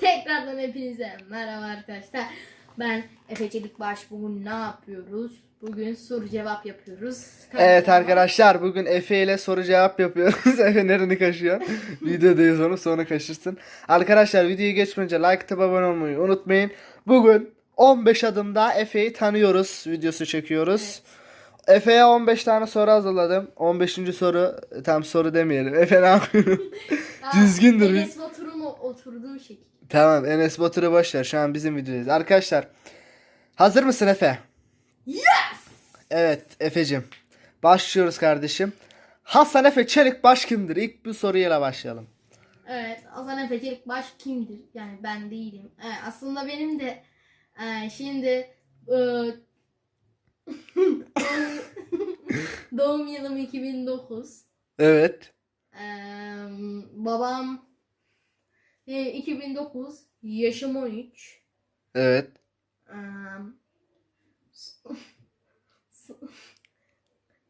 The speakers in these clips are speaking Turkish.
Tekrardan hepinize merhaba arkadaşlar. Ben Efe Çelikbaş. Bugün ne yapıyoruz? Bugün soru cevap yapıyoruz. Evet arkadaşlar bugün Efe ile soru cevap yapıyoruz. Efe nereni kaşıyor? Videodayız onu sonra kaşırsın. Arkadaşlar videoyu geçmeden önce like atıp abone olmayı unutmayın. Bugün 15 adımda Efe'yi tanıyoruz videosu çekiyoruz. Efe'ye 15 tane soru hazırladım. 15. soru tam soru demeyelim. Efe ne yapıyor? Aa, düzgündür. Enes Batur'un o- oturduğu şekil. Tamam Enes Batur'u boş ver. Şu an bizim videodayız. Arkadaşlar hazır mısın Efe? Yes! Evet Efe'cim. Başlıyoruz kardeşim. Hasan Efe Çelikbaş kimdir? İlk bu soruyla başlayalım. Evet, Hasan Efe Çelikbaş kimdir? Yani ben değilim. Evet, aslında benim de e, şimdi e, doğum yılım 2009. Evet. E, babam e, 2009, yaşım 13. Evet. Em,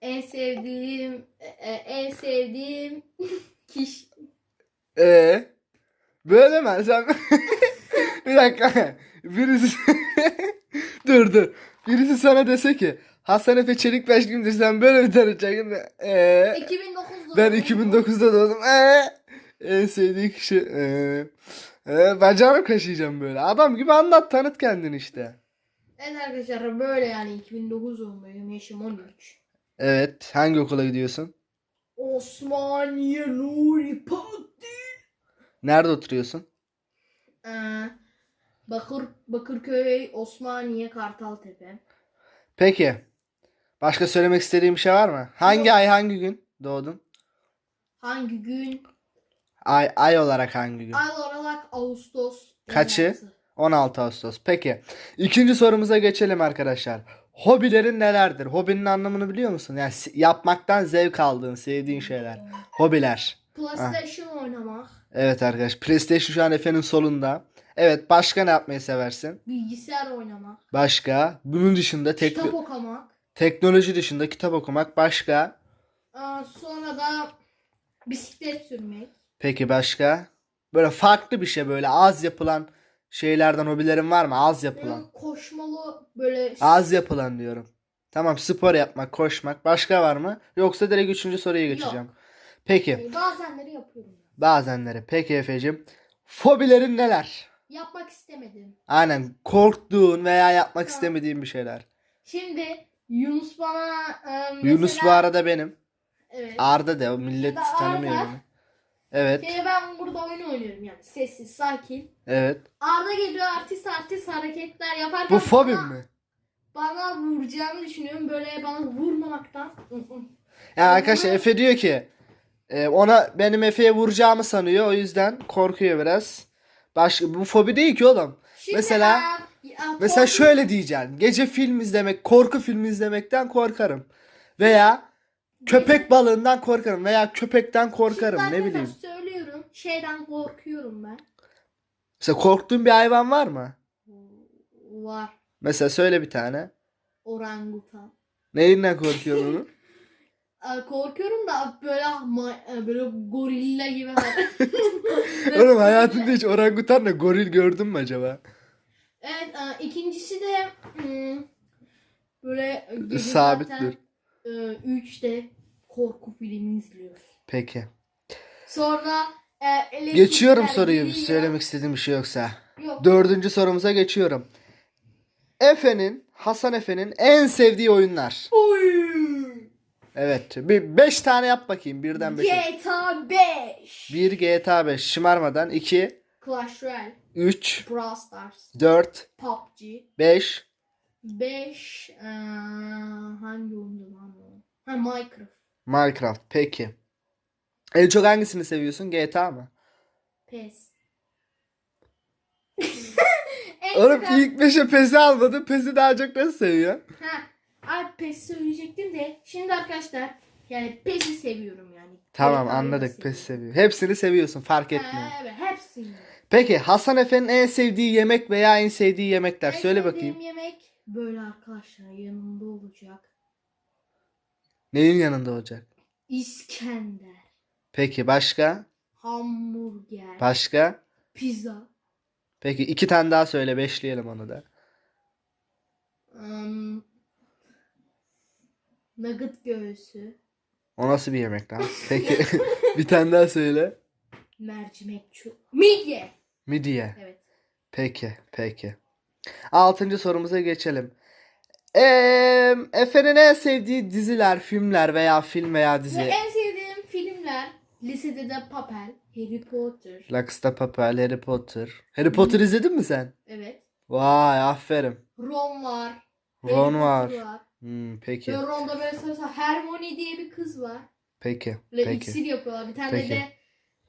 en sevdiğim e, e, en sevdiğim kişi Ee, böyle mi? Sen... bir dakika. Birisi... dur dur. Birisi sana dese ki Hasan Efe Çelikbaş kimdir? Sen böyle bir tanıtacaksın. Ee, 2009'da ben 2009'da doğdum. Ee, en sevdiği kişi. Ee, ee, bacağını kaşıyacağım böyle. Adam gibi anlat tanıt kendini işte. Evet arkadaşlar böyle yani 2009 doğumluyum yaşım 13. Evet. Hangi okula gidiyorsun? Osmaniye Nuri Patti. Nerede oturuyorsun? Ee, Bakır Bakırköy Osmaniye Kartaltepe. Peki. Başka söylemek istediğin bir şey var mı? Hangi Yok. ay hangi gün doğdun? Hangi gün? Ay ay olarak hangi gün? Ay olarak Ağustos. Kaçı? 16. 16 Ağustos. Peki. İkinci sorumuza geçelim arkadaşlar. Hobilerin nelerdir? Hobinin anlamını biliyor musun? Yani yapmaktan zevk aldığın, sevdiğin şeyler. Hobiler. PlayStation oynamak, Evet arkadaş. PlayStation şu an Efe'nin solunda. Evet. Başka ne yapmayı seversin? bilgisayar oynamak, Başka. Bunun dışında tek kitap okumak. teknoloji dışında kitap okumak. Başka. Aa, sonra da bisiklet sürmek. Peki başka? Böyle farklı bir şey böyle az yapılan şeylerden hobilerin var mı? Az yapılan. Koşmalı böyle Az yapılan diyorum. Tamam spor yapmak, koşmak. Başka var mı? Yoksa direkt üçüncü soruya geçeceğim. Peki. Ee, bazenleri yapıyorum. Bazenleri. Peki Efe'cim. Fobilerin neler? Yapmak istemedim. Aynen. Korktuğun veya yapmak Ha. istemediğin bir şeyler. Şimdi Yunus bana e, mesela, Yunus bu arada benim. Evet. Arda de o millet tanımıyor Arda. beni. Evet. Şimdi ben burada oyun oynuyorum yani sessiz sakin. Evet. Arda geliyor artist artist hareketler yaparken Bu fobim bana, mi? bana vuracağını düşünüyorum. Böyle bana vurmamaktan. ı. Yani arkadaşlar Efe diyor ki e, ona benim Efe'ye vuracağımı sanıyor. O yüzden korkuyor biraz. Baş, bu fobi değil ki oğlum. Şimdi, Mesela- e, ya, Mesela korku- şöyle diyeceksin. Gece film izlemek, korku filmi izlemekten korkarım. Veya köpek balığından korkarım veya köpekten korkarım Şimdi ne arkadaşlar bileyim. söylüyorum. Şeyden korkuyorum ben. Mesela korktuğun bir hayvan var mı? Var. Mesela söyle bir tane. Orangutan. Neyinden korkuyorsun onu? Korkuyorum da böyle ma- e, böyle gorilla gibi. Oğlum hayatında hiç orangutanla goril gördün mü acaba? Evet, e, ikincisi de hmm, böyle gece Sabit zaten, e, üçte korku filmi izliyoruz. Peki. Sonra e, Geçiyorum soruyu geliyor. söylemek istediğim bir şey yoksa. Yok. Dördüncü sorumuza geçiyorum. Efe'nin, Hasan Efe'nin en sevdiği oyunlar. Oy! Evet. Bir beş tane yap bakayım. Birden beşe. GTA 5. 1 GTA 5 şımarmadan 2 Clash Royale, 3 Brawl Stars, 4 PUBG, 5 5 e, hangi oyundu lan o? Ha Minecraft. Minecraft. Peki. En çok hangisini seviyorsun? GTA mı? PES. en Oğlum çok- ilk 5'e PES'i almadın. PES'i daha çok nasıl seviyor? Ha, ay PES söyleyecektim de şimdi arkadaşlar yani PES'i seviyorum yani. Tamam da anladık. seviyorum. PES seviyor. Hepsini seviyorsun. Fark etmiyor. Ha, evet hepsini. Peki Hasan Efe'nin en sevdiği yemek veya en sevdiği yemekler. En Söyle sevdiğim bakayım. yemek böyle arkadaşlar yanımda olacak. Neyin yanında olacak? İskender, Peki başka? hamburger, Başka? pizza. Peki iki tane daha söyle beşleyelim onu da. Um, nugget göğsü. O nasıl bir yemek lan? Peki bir tane daha söyle. Mercimek çu... Midye. Midye. Evet. Peki, peki. Altıncı sorumuza geçelim. Eee Efe'nin en sevdiği diziler, filmler veya film veya Ve dizi. en sevdiğim filmler Lisede de Papel, Harry Potter. La Casa de Papel, Harry Potter. Harry Potter izledin mi sen? Evet. Vay aferin. Ron var. Harry Ron Potter var. Hmm, peki, Ve Ron'da böyle sarı Hermione diye bir kız var. peki, Böyle peki. iksir yapıyorlar. Bir tane Peki. de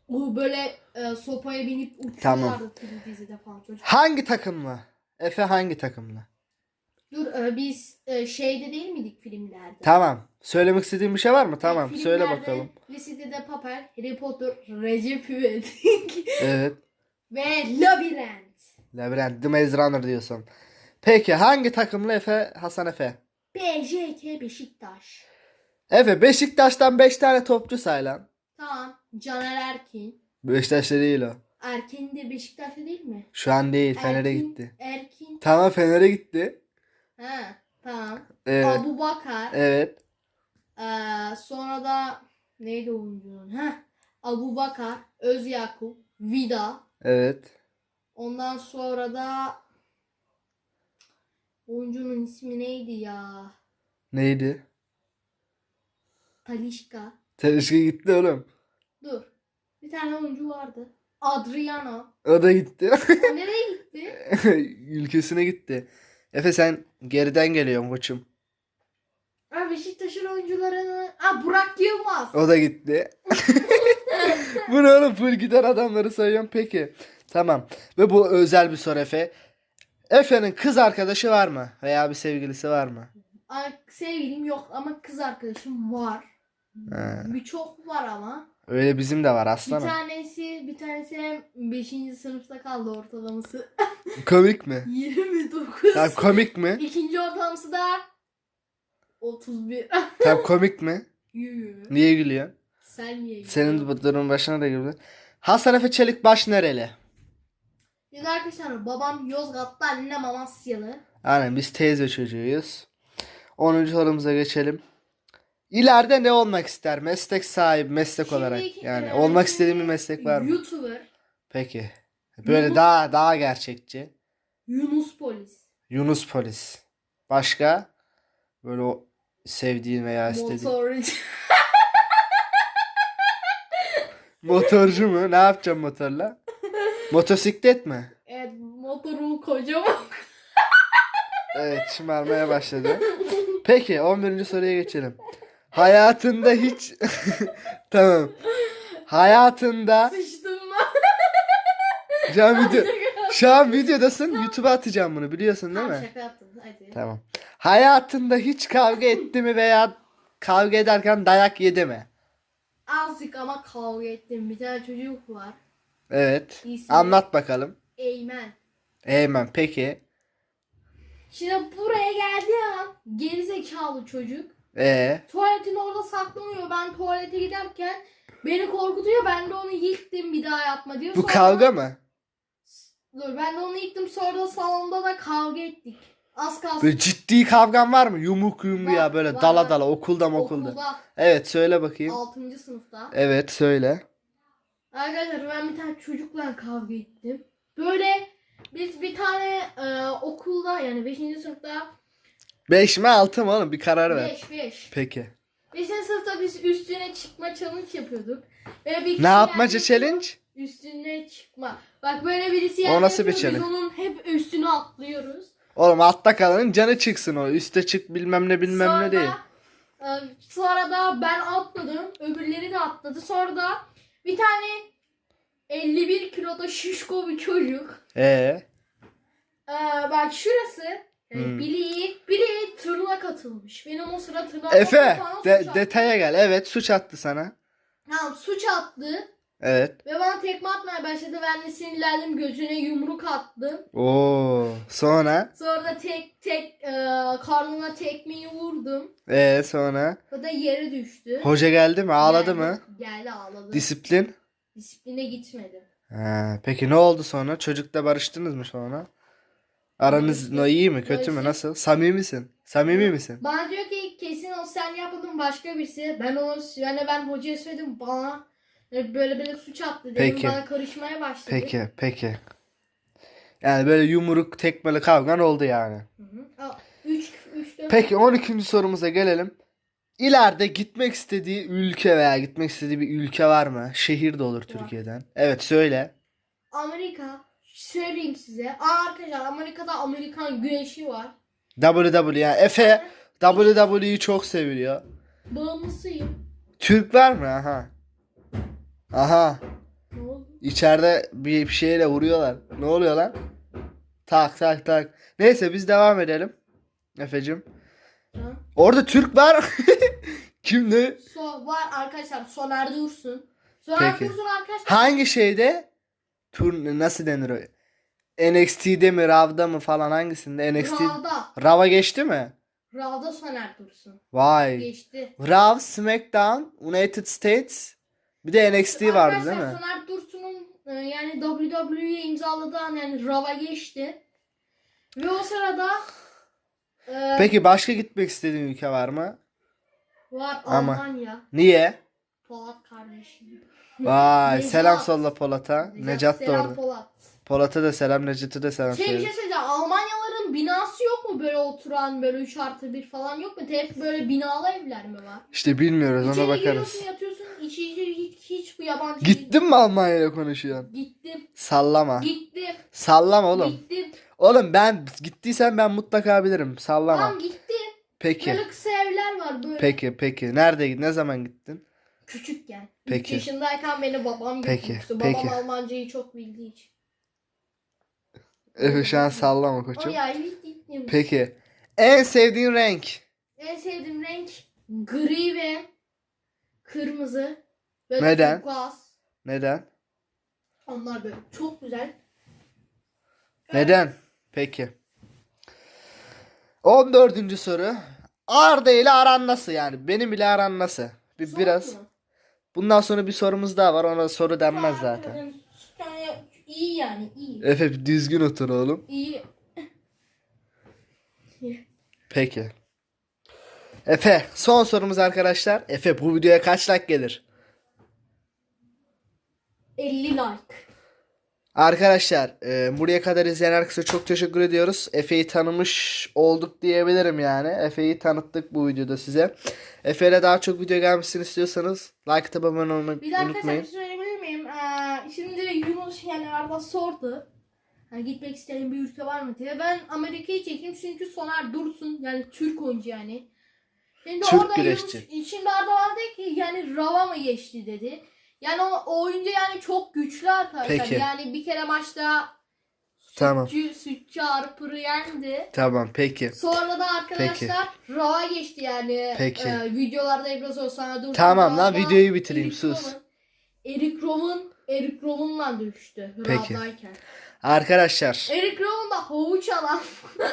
o böyle e, sopaya binip uçuyorlardı Tamam. dizide falan çocuk. Hangi takımlı? Efe hangi takımlı? Dur e, biz e, şeyde değil miydik filmlerde? Tamam. Söylemek istediğin bir şey var mı? Tamam. Filmlerde Söyle bakalım. Lisede de Papel, Harry Potter, Recep İvedik Evet. ve Labirent. Labirent, The Maze Runner diyorsun. Peki hangi takımlı Efe, Hasan Efe? BJK Beşiktaş. Efe Beşiktaş'tan 5 tane topçu say lan. Tamam. Caner Erkin. Beşiktaş'ta değil o. Erkin de Beşiktaş'ta değil mi? Şu an değil. Fener'e Erkin- gitti. Erkin. Tamam Fener'e gitti. Ha, tamam. Evet. Abu Bakar. Evet. Ee, sonra da neydi oyuncunun? Ha, Abu Bakar, Öz Yakup, Vida. Evet. Ondan sonra da oyuncunun ismi neydi ya? Neydi? Talişka. Telişki gitti oğlum. Dur. Bir tane oyuncu vardı. Adriano. O da gitti. O nereye gitti? Ülkesine gitti. Efe sen geriden geliyorsun koçum. Ha, Beşiktaş'ın oyuncularını... Ha, Burak Yılmaz. O da gitti. bu ne oğlum full giden adamları sayıyorum peki. Tamam. Ve bu özel bir soru Efe. Efe'nin kız arkadaşı var mı? Veya bir sevgilisi var mı? Ay, Sevgilim yok ama kız arkadaşım var. Ha. Birçok var ama. Öyle bizim de var Bir aslanım. tanesi, bir tanesi 5. sınıfta kaldı ortalaması. Komik mi? 29. Tam komik mi? İkinci ortalaması da 31. Tam komik mi? Yürü. Niye gülüyorsun? Sen niye Senin bu durum başına da girdi. Hasan Efe Çelik baş nereli? Biz arkadaşlar babam Yozgat'ta annem Amasyalı. Aynen biz teyze çocuğuyuz. 10. sorumuza geçelim. İleride ne olmak ister? Meslek sahibi, meslek Şimdi olarak. Yani e, olmak istediğin bir meslek var mı? YouTuber. Peki. Böyle Yunus- daha daha gerçekçi. Yunus Polis. Yunus polis. Başka? Böyle o sevdiğin veya istediğin. Motorcu. Motorcu mu? Ne yapacağım motorla? Motosiklet mi? evet motoru kocaman. Evet şımarmaya başladı. Peki 11. soruya geçelim. Hayatında hiç... tamam. Hayatında... Sıçtım ben. Şu an, video... Şu an videodasın. YouTube'a atacağım bunu biliyorsun değil mi? şaka yaptım. Hadi. Tamam. Hayatında hiç kavga etti mi veya kavga ederken dayak yedi mi? Azıcık ama kavga ettim. Bir tane çocuk var. Evet. İsmi- Anlat bakalım. Eymen. Eymen peki. Şimdi buraya geldiği an gerizekalı çocuk. Ee, Tuvaletin orada saklanıyor. Ben tuvalete giderken beni korkutuyor. Ben de onu yıktım bir daha yapma diyor. bu Sonra- kavga mı? Dur ben de onu yıktım. Sonra da salonda da kavga ettik. Az kalsın. Böyle ciddi kavgan var mı? Yumruk yumru ya böyle var, dala var. dala okulda mı okulda. Okulda. Evet söyle bakayım. 6. sınıfta. Evet söyle. Arkadaşlar ben bir tane çocukla kavga ettim. Böyle biz bir tane e, okulda yani 5. sınıfta 5 mi 6 mı oğlum bir karar ver. 5 5. Peki. 5. sınıfta biz üstüne çıkma challenge yapıyorduk. Ve bir kişi Ne yapmaca geldi, challenge? Üstüne çıkma. Bak böyle birisi yerde nasıl bir yatıyor, Biz challenge? onun hep üstüne atlıyoruz. Oğlum altta kalanın canı çıksın o. Üste çık bilmem ne bilmem sonra, ne değil. e, sonra da ben atladım. Öbürleri de atladı. Sonra da bir tane 51 kiloda şişko bir çocuk. Ee, Ee, bak şurası Hmm. bileği, bileği tırnak katılmış. Benim o sıra tırnak Efe de- detaya gel. Evet suç attı sana. Tamam suç attı Evet. ve bana tekme atmaya başladı. Ben de sinirlendim gözüne yumruk attım. Oo. Sonra? Sonra da tek tek e, karnına tekmeyi vurdum. Ee sonra? O da yere düştü. Hoca geldi mi? Ağladı Geldi- mı? Geldi ağladı. Disiplin? Disipline gitmedim. Ha, peki ne oldu sonra? Çocukla barıştınız mı sonra? Aranız no, iyi mi kötü mü nasıl? Samimi misin? Samimi misin? Bana diyor ki kesin o sen yapmadın başka birisi. Ben onu yani ben hocaya söyledim bana e, böyle böyle suç attı dedim. Peki. Bana karışmaya başladı. Peki peki. Yani böyle yumruk tekmeli kavgan oldu yani. Hı hı. Aa, Üç, üç, dört. Peki 12. sorumuza gelelim. İleride gitmek istediği ülke veya gitmek istediği bir ülke var mı? Şehir de olur Türkiye'den. Evet söyle. Amerika söyleyeyim size. Aa, arkadaşlar Amerika'da Amerikan güreşi var. WWE yani Efe WWE'yi çok seviyor. Bağımlısıyım. Türk var mı? Aha. Aha. Ne oldu? İçeride bir bir şeyle vuruyorlar. Ne oluyor lan? Tak tak tak. Neyse biz devam edelim. Efe'cim. Ha? Orada Türk var. Kim ne? So, var arkadaşlar Soner Dursun. Soner Peki. Dursun arkadaşlar. Hangi şeyde? Tur nasıl denir o? NXT'de mi, Rav'da mı falan hangisinde? NXT. Rav'da. Rav'a geçti mi? Rav'da Soner Dursun. Vay. Geçti. Raw, SmackDown, United States. Bir de NXT vardı değil Arkadaşlar mi? Soner Dursun'un e, yani WWE'ye imzaladığı an yani Rav'a geçti. Ve o sırada e, Peki başka gitmek istediğin ülke var mı? var Ama- Almanya. Niye? Polat kardeşim. Vay Necat. selam solla Polat'a. Necat da selam orada. Polat. Polat'a da selam, Necat'a da selam Şey bir söyle. şey söyleyeceğim. Almanyaların binası yok mu böyle oturan böyle 3 artı 1 falan yok mu? Hep böyle binalı evler mi var? İşte bilmiyoruz ona İçeri bakarız. giriyorsun yatıyorsun içi hiç, hiç bu yabancı Gittin mi Almanya'ya konuşuyorsun? Gittim. Sallama. Gittim. Sallama oğlum. Gittim. Oğlum ben gittiysen ben mutlaka bilirim. Sallama. Tamam gittim. Peki. Böyle kısa evler var böyle. Peki peki. Nerede ne zaman gittin? Küçükken. Peki. 3 yaşındayken beni babam Peki, götürmüştü. peki. Babam Almancayı çok bildiği için. Efe şu an sallama koçum. ya gittim. Peki. En sevdiğin renk? En sevdiğim renk gri ve kırmızı. Böyle Neden? turkuaz. Neden? Onlar böyle çok güzel. Neden? Peki. 14. soru. Arda ile aran nasıl yani? Benim ile aran nasıl? Bir, Soğuk biraz. mu? Bundan sonra bir sorumuz daha var. Ona soru denmez zaten. Yani iyi yani iyi. Efe düzgün otur oğlum. İyi. Peki. Efe son sorumuz arkadaşlar. Efe bu videoya kaç like gelir? 50 like. Arkadaşlar e, buraya kadar izleyen herkese çok teşekkür ediyoruz. Efe'yi tanımış olduk diyebilirim yani. Efe'yi tanıttık bu videoda size. Efe ile daha çok video gelmesini istiyorsanız like atıp abone olmayı Bir arkadaşlar unutmayın. bir şey söyleyebilir miyim? Ee, şimdi Yunus yani Arda sordu. Yani gitmek isteyen bir ülke var mı diye. Ben Amerika'yı çektim çünkü Soner Dursun yani Türk oyuncu yani. Şimdi Türk orada güreşçi. Yunus, şimdi Arda dedi ki yani Rava mı geçti dedi. Yani o, o oyuncu yani çok güçlü arkadaşlar. Peki. Yani bir kere maçta Tamam. Sütçü, Sütçü yendi. Tamam peki. Sonra da arkadaşlar Rava geçti yani. Peki. Ee, videolarda biraz o sana dur. Tamam lan, videoyu bitireyim, sus. Eric Rowan Eric Rowan'la düştü. Peki. Arkadaşlar Eric Rowan da havuç alan.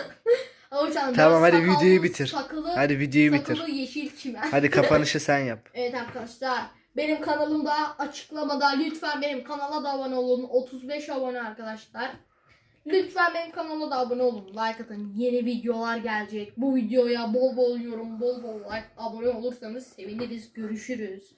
havuç alan. Tamam, hadi videoyu bitir. Sakılı, hadi videoyu bitir. sakılı yeşil çimen. Hadi kapanışı sen yap. Evet arkadaşlar. Benim kanalımda açıklamada lütfen benim kanala da abone olun. 35 abone arkadaşlar. Lütfen benim kanala da abone olun. Like atın. Yeni videolar gelecek. Bu videoya bol bol yorum, bol bol like, abone olursanız seviniriz. Görüşürüz.